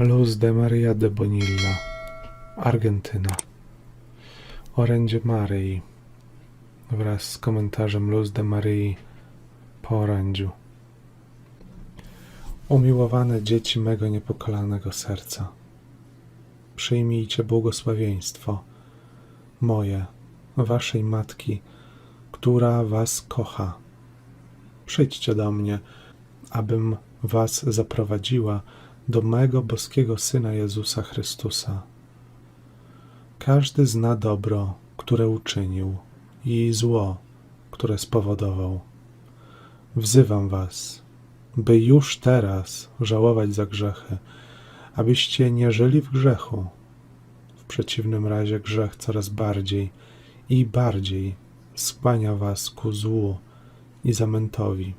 Luz de Maria de Bonilla, Argentyna. Orędzie Maryi wraz z komentarzem Luz de Maryi po orędziu. Umiłowane dzieci mego niepokalanego serca, przyjmijcie błogosławieństwo moje, waszej matki, która was kocha. Przyjdźcie do mnie, abym was zaprowadziła do mego boskiego Syna Jezusa Chrystusa. Każdy zna dobro, które uczynił, i zło, które spowodował. Wzywam was, by już teraz żałować za grzechy, abyście nie żyli w grzechu. W przeciwnym razie grzech coraz bardziej i bardziej skłania was ku złu i zamętowi.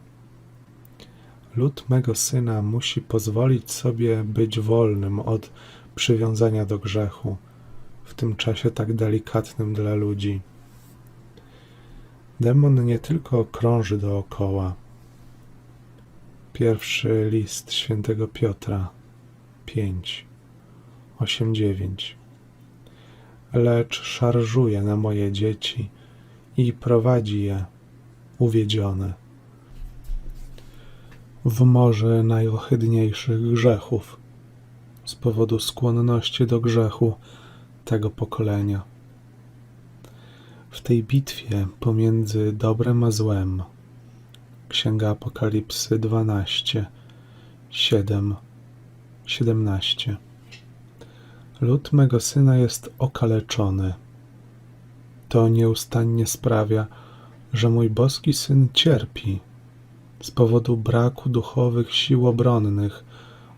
Lud mego syna musi pozwolić sobie być wolnym od przywiązania do grzechu w tym czasie tak delikatnym dla ludzi. Demon nie tylko krąży dookoła. Pierwszy list świętego Piotra 5, 8, 9. Lecz szarżuje na moje dzieci i prowadzi je uwiedzione w morze najohydniejszych grzechów z powodu skłonności do grzechu tego pokolenia. W tej bitwie pomiędzy dobrem a złem Księga Apokalipsy 12, 7, 17 Lud mego syna jest okaleczony. To nieustannie sprawia, że mój boski syn cierpi z powodu braku duchowych sił obronnych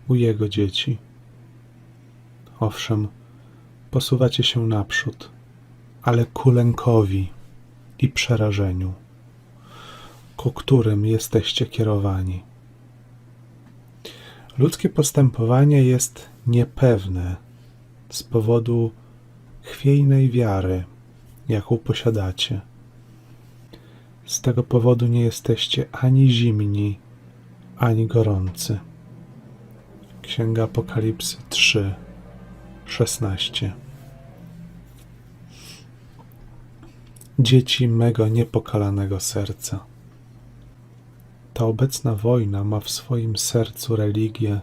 u jego dzieci. Owszem, posuwacie się naprzód, ale ku lękowi i przerażeniu, ku którym jesteście kierowani. Ludzkie postępowanie jest niepewne z powodu chwiejnej wiary, jaką posiadacie. Z tego powodu nie jesteście ani zimni, ani gorący. Księga Apokalipsy 3, 16. Dzieci mego niepokalanego serca. Ta obecna wojna ma w swoim sercu religię,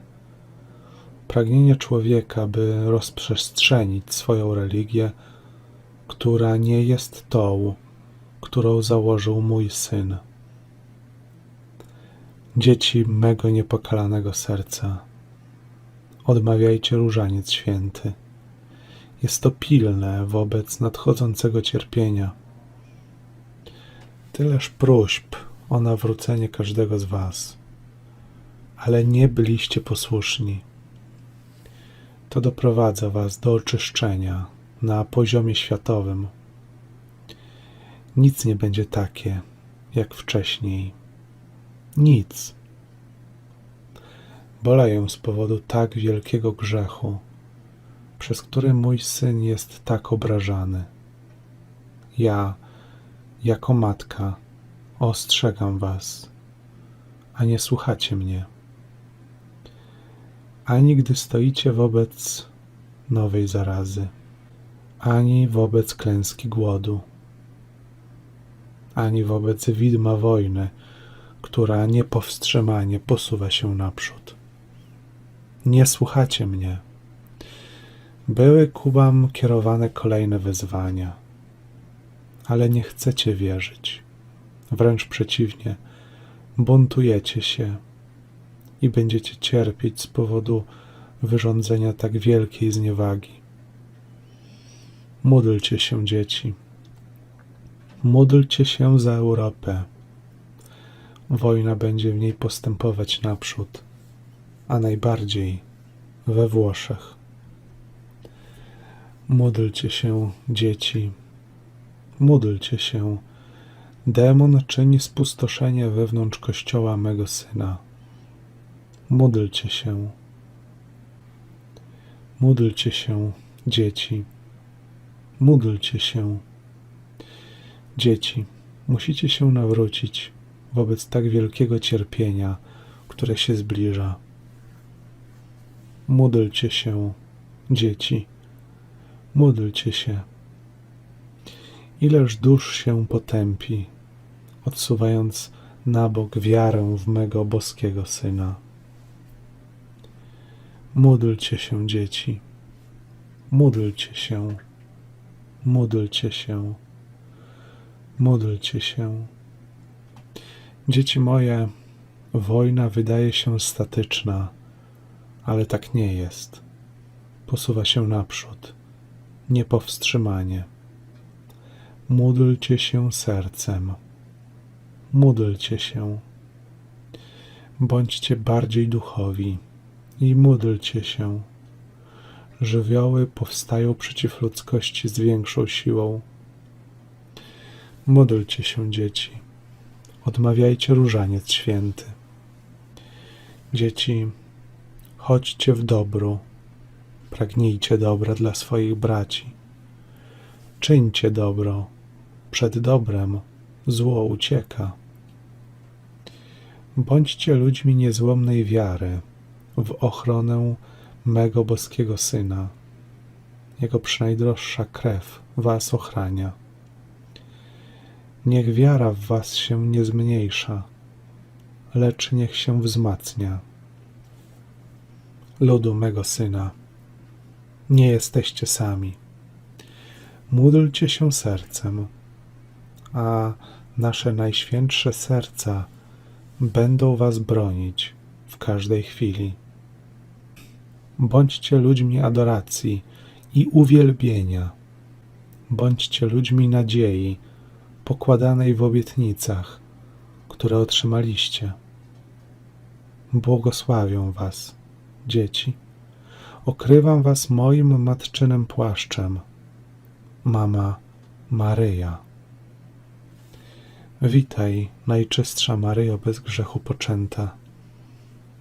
pragnienie człowieka, by rozprzestrzenić swoją religię, która nie jest tą, którą założył mój syn. Dzieci mego niepokalanego serca, odmawiajcie różaniec święty. Jest to pilne wobec nadchodzącego cierpienia. Tyleż próśb o nawrócenie każdego z Was, ale nie byliście posłuszni. To doprowadza Was do oczyszczenia na poziomie światowym nic nie będzie takie, jak wcześniej. Nic. Boleję z powodu tak wielkiego grzechu, przez który mój syn jest tak obrażany. Ja, jako matka, ostrzegam was, a nie słuchacie mnie. Ani gdy stoicie wobec nowej zarazy, ani wobec klęski głodu ani wobec widma wojny, która niepowstrzymanie posuwa się naprzód. Nie słuchacie mnie. Były ku wam kierowane kolejne wyzwania, ale nie chcecie wierzyć. Wręcz przeciwnie, buntujecie się i będziecie cierpieć z powodu wyrządzenia tak wielkiej zniewagi. Módlcie się, dzieci Módlcie się za Europę. Wojna będzie w niej postępować naprzód, a najbardziej we Włoszech. Módlcie się, dzieci. Módlcie się. Demon czyni spustoszenie wewnątrz kościoła mego syna. Módlcie się. Módlcie się, dzieci. Módlcie się. Dzieci, musicie się nawrócić wobec tak wielkiego cierpienia, które się zbliża. Módlcie się, dzieci, módlcie się. Ileż dusz się potępi, odsuwając na bok wiarę w mego boskiego Syna. Módlcie się, dzieci, módlcie się, módlcie się, módlcie się. Dzieci moje, wojna wydaje się statyczna, ale tak nie jest. Posuwa się naprzód, niepowstrzymanie. Módlcie się sercem. Módlcie się. Bądźcie bardziej duchowi i módlcie się. Żywioły powstają przeciw ludzkości z większą siłą. Módlcie się, dzieci. Odmawiajcie różaniec święty. Dzieci, chodźcie w dobru. Pragnijcie dobra dla swoich braci. Czyńcie dobro. Przed dobrem zło ucieka. Bądźcie ludźmi niezłomnej wiary w ochronę mego boskiego Syna. Jego przynajddroższa krew was ochrania. Niech wiara w was się nie zmniejsza, lecz niech się wzmacnia. Ludu mego Syna, nie jesteście sami. Módlcie się sercem, a nasze najświętsze serca będą was bronić w każdej chwili. Bądźcie ludźmi adoracji i uwielbienia. Bądźcie ludźmi nadziei, pokładanej w obietnicach, które otrzymaliście. Błogosławią was, dzieci. Okrywam was moim matczynym płaszczem. Mama Maryja. Witaj, najczystsza Maryjo bez grzechu poczęta.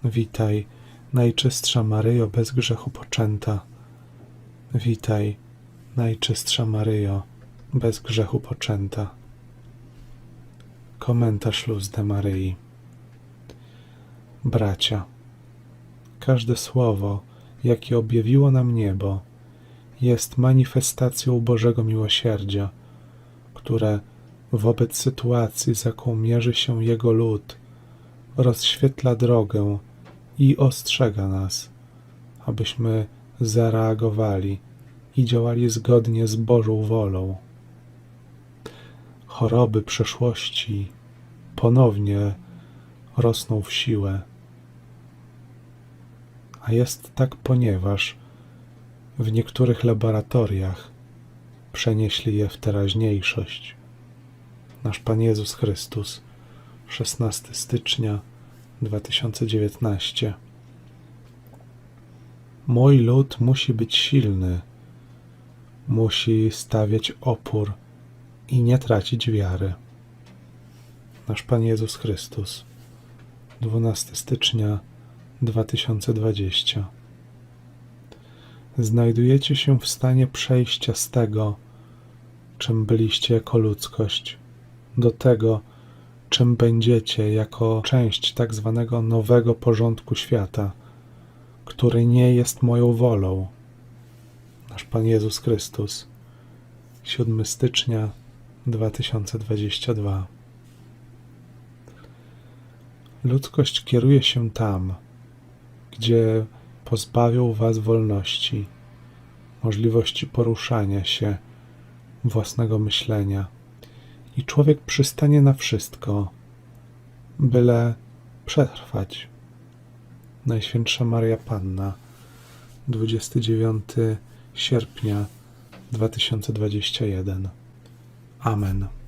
Witaj, najczystsza Maryjo bez grzechu poczęta. Witaj, najczystsza Maryjo bez grzechu poczęta. Komentarz Luz de Maryi. Bracia, każde słowo, jakie objawiło nam niebo, jest manifestacją Bożego miłosierdzia, które wobec sytuacji, z jaką mierzy się Jego lud, rozświetla drogę i ostrzega nas, abyśmy zareagowali i działali zgodnie z Bożą wolą. Choroby przeszłości ponownie rosną w siłę. A jest tak, ponieważ w niektórych laboratoriach przenieśli je w teraźniejszość. Nasz Pan Jezus Chrystus, 16 stycznia 2019. Mój lud musi być silny, musi stawiać opór i nie tracić wiary. Nasz Pan Jezus Chrystus, 12 stycznia 2020. Znajdujecie się w stanie przejścia z tego, czym byliście jako ludzkość, do tego, czym będziecie jako część tak zwanego nowego porządku świata, który nie jest moją wolą. Nasz Pan Jezus Chrystus, 7 stycznia 2022. Ludzkość kieruje się tam, gdzie pozbawią was wolności, możliwości poruszania się, własnego myślenia i człowiek przystanie na wszystko, byle przetrwać. Najświętsza Maria Panna, 29 sierpnia 2021. Amen.